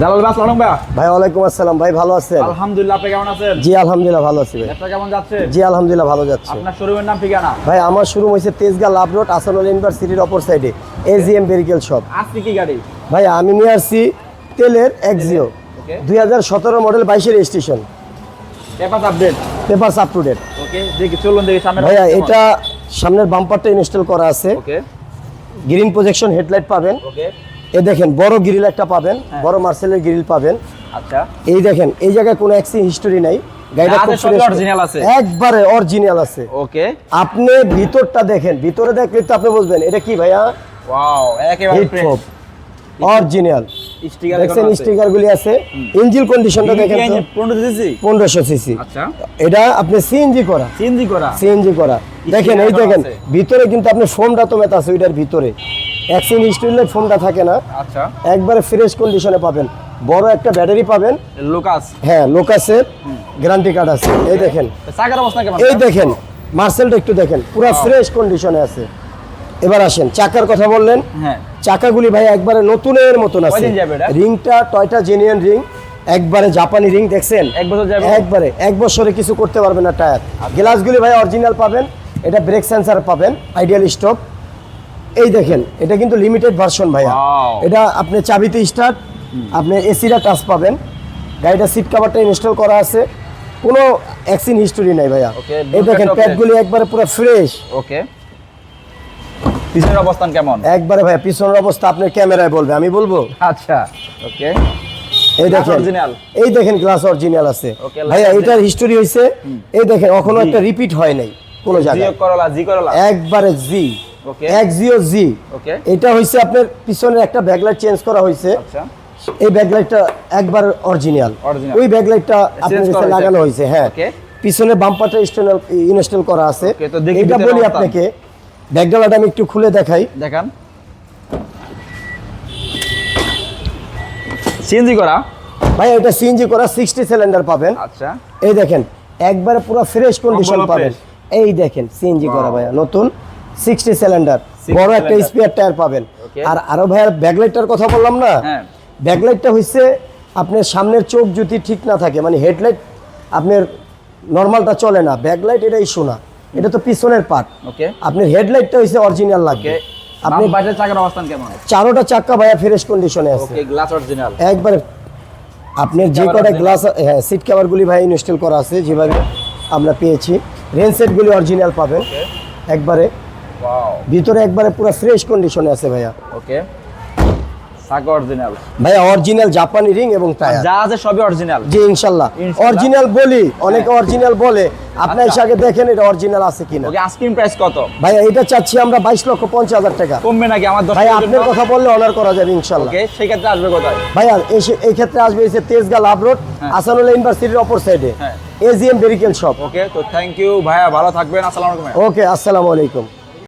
জালাল ভাই আসসালামু ভাই। ভাই ওয়ালাইকুম আসসালাম। ভাই ভালো আছেন? আলহামদুলিল্লাহ আপনি কেমন আছেন? জি আলহামদুলিল্লাহ ভালো আছি ভাই। ব্যবসা কেমন যাচ্ছে? জি আলহামদুলিল্লাহ ভালো যাচ্ছে। আপনার শোরুমের নাম ঠিকানা? ভাই আমার শুরু হয়েছে তেজগাঁ লাভ রোড আসানুল ইউনিভার্সিটির অপর সাইডে এজিএম ভেহিকেল শপ আজকে কি গাড়ি? ভাই আমি নিয়ে আসছি তেলের এক্সিও দুই হাজার সতেরো মডেল বাইশের station paper update papers up to date okay দেখি চলুন দেখি সামনে ভাইয়া এটা সামনের বাম্পারটা ইনস্টল করা আছে। ওকে। গ্রিন প্রজেকশন হেডলাইট পাবেন। ওকে। এ দেখেন বড় গ্রিল একটা পাবেন হ্যাঁ। বড় মার্সেলের গ্রিল পাবেন। আচ্ছা। এই দেখেন এই জায়গায় কোনো অ্যাক্সি হিস্টোরি নাই। একবারে অরিজিনাল আছে। ওকে। আপনি ভিতরটা দেখেন ভিতরে দেখলে তো আপনি এটা কি ভাইয়া? ওয়াও একেবারে অরিজিনাল দেখছেন স্টিকার গুলি আছে? ইঞ্জিন কন্ডিশনটা দেখেন সিসি আচ্ছা। এটা আপনি সিএনজি করা। সিএনজি করা? সিএনজি করা। দেখেন এই দেখেন ভিতরে কিন্তু আপনি ফোমটা তো মেতা আছে ওইটার ভিতরে। অ্যাক্সিন স্টিলের ফোমটা থাকে না। আচ্ছা। একবারে ফ্রেশ কন্ডিশনে পাবেন। বড় একটা ব্যাটারি পাবেন। লুকাস হ্যাঁ লোকাসের গ্যারান্টি কার্ড আছে। এই দেখেন। এই দেখেন মার্সেলটা একটু দেখেন। পুরো ফ্রেশ কন্ডিশনে আছে। এবার আসেন চাকার কথা বললেন। হ্যাঁ। চাকাগুলি ভাই একবারে নতুনের মতন আছে? রিংটা টয়টা জেনুইন রিং একবারে জাপানি রিং দেখছেন? এক বছর যাবে? একবারে এক বছরে কিছু করতে পারবেন না টায়ার। গ্লাসগুলি ভাই অরিজিনাল পাবেন। এটা ব্রেক সেন্সার পাবেন আইডিয়াল স্টপ এই দেখেন এটা কিন্তু লিমিটেড ভার্সন ভাইয়া। এটা আপনি চাবিতে স্টার্ট আপনি এসিটা টাচ পাবেন। গাড়িটা সিট কাভারটা ইনস্টল করা আছে। কোনো অ্যাক্সিন হিস্টোরি নাই ভাইয়া। এই দেখেন প্যাডগুলি একবারে পুরো ফ্রেশ ওকে পিছনের অবস্থান কেমন? একবারে ভাইয়া পিছনের অবস্থা আপনার ক্যামেরায় বলবে আমি বলব? আচ্ছা ওকে এই দেখেন? এই দেখেন গ্লাস অরিজিনাল আছে। ভাইয়া এটার হিস্টোরি হইছে এই দেখেন এখনও একটা রিপিট হয় নাই কোনো জায়গায়। জিও করলা জি করলা একবারে জি Okay. এক জি এটা হইছে আপনার পিছনের একটা ব্যাকলাইট চেঞ্জ করা হয়েছে আচ্ছা। এই ব্যাকলাইটটা একবার অরিজিনাল ওই ব্যাকলাইটটা আপনার কাছে লাগানো হয়েছে হ্যাঁ। পিছনে বাম্পারটা ইনস্টল ইনস্টল করা আছে। এটা বলি আপনাকে ব্যাকডালাটা আমি একটু খুলে দেখাই। দেখান। সিএনজি করা? ভাই এটা সিএনজি করা সিক্সটি সিলিন্ডার পাবেন। আচ্ছা। এই দেখেন একবারে পুরো ফ্রেশ কন্ডিশন পাবেন। এই দেখেন সিএনজি করা ভাইয়া নতুন। Sixty cylinder. বড় একটা স্পেয়ার টায়ার পাবেন। আর আরও ভাইয়ার ব্যাকলাইটটার কথা বললাম না? হ্যাঁ। ব্যাকলাইটটা হচ্ছে আপনার সামনের চোখ যদি ঠিক না থাকে মানে হেডলাইট আপনার নর্মালটা চলে না। ব্যাকলাইট এটা ইস্যু না এটা তো পিছনের পার্ট ওকে আপনার হেডলাইটটা হচ্ছে অরিজিনাল লাগবে। ওকে আপনি বাইরের চাকার অবস্থান কেমন? চারোটা চাক্কা ভাইয়া ফ্রেশ কন্ডিশনে আছে। ওকে গ্লাস অরিজিনাল একবারে আপনার যে কটা গ্লাস হ্যাঁ সিট কভারগুলি ভাই ইনস্টল করা আছে যেভাবে আমরা পেয়েছি। রেন সেটগুলি অরিজিনাল পাবেন। একবারে ভিতরে একবারে পুরো ফ্রেশ কন্ডিশনে আছে ভাইয়া। ওকে অরিজিনাল ভাইয়া অরিজিনাল জাপানি রিং এবং টায়ার যা আছে সবই অরিজিনাল জি ইনশাল্লাহ। ইনশাল্লাহ। অরিজিনাল বলি অনেকে অরিজিনাল বলে। আপনি আচ্ছা। এসে আগে দেখেন এটা অরিজিনাল আছে কিনা। ওকে আস্কিং প্রাইস কত? ভাইয়া এটা চাচ্ছি আমরা বাইশ লক্ষ পঞ্চাশ হাজার টাকা। কমবে নাকি? আমার ভাই আপনার কথা বললে অনার করা যাবে ওকে সেই ক্ষেত্রে আসবে কোথায়? ভাইয়া এসে এই ক্ষেত্রে আসবে এসে তেজগাঁ লাভ রোড হ্যাঁ। আসানুল্লাহ ইউনিভার্সিটির অপর সাইডে হ্যাঁ। এজিএম ভেহিকেল শপ ওকে তো থ্যাংক ইউ ভাইয়া ভালো থাকবেন। আসসালামু আলাইকুম। ওকে আসসালামু আলাইকুম।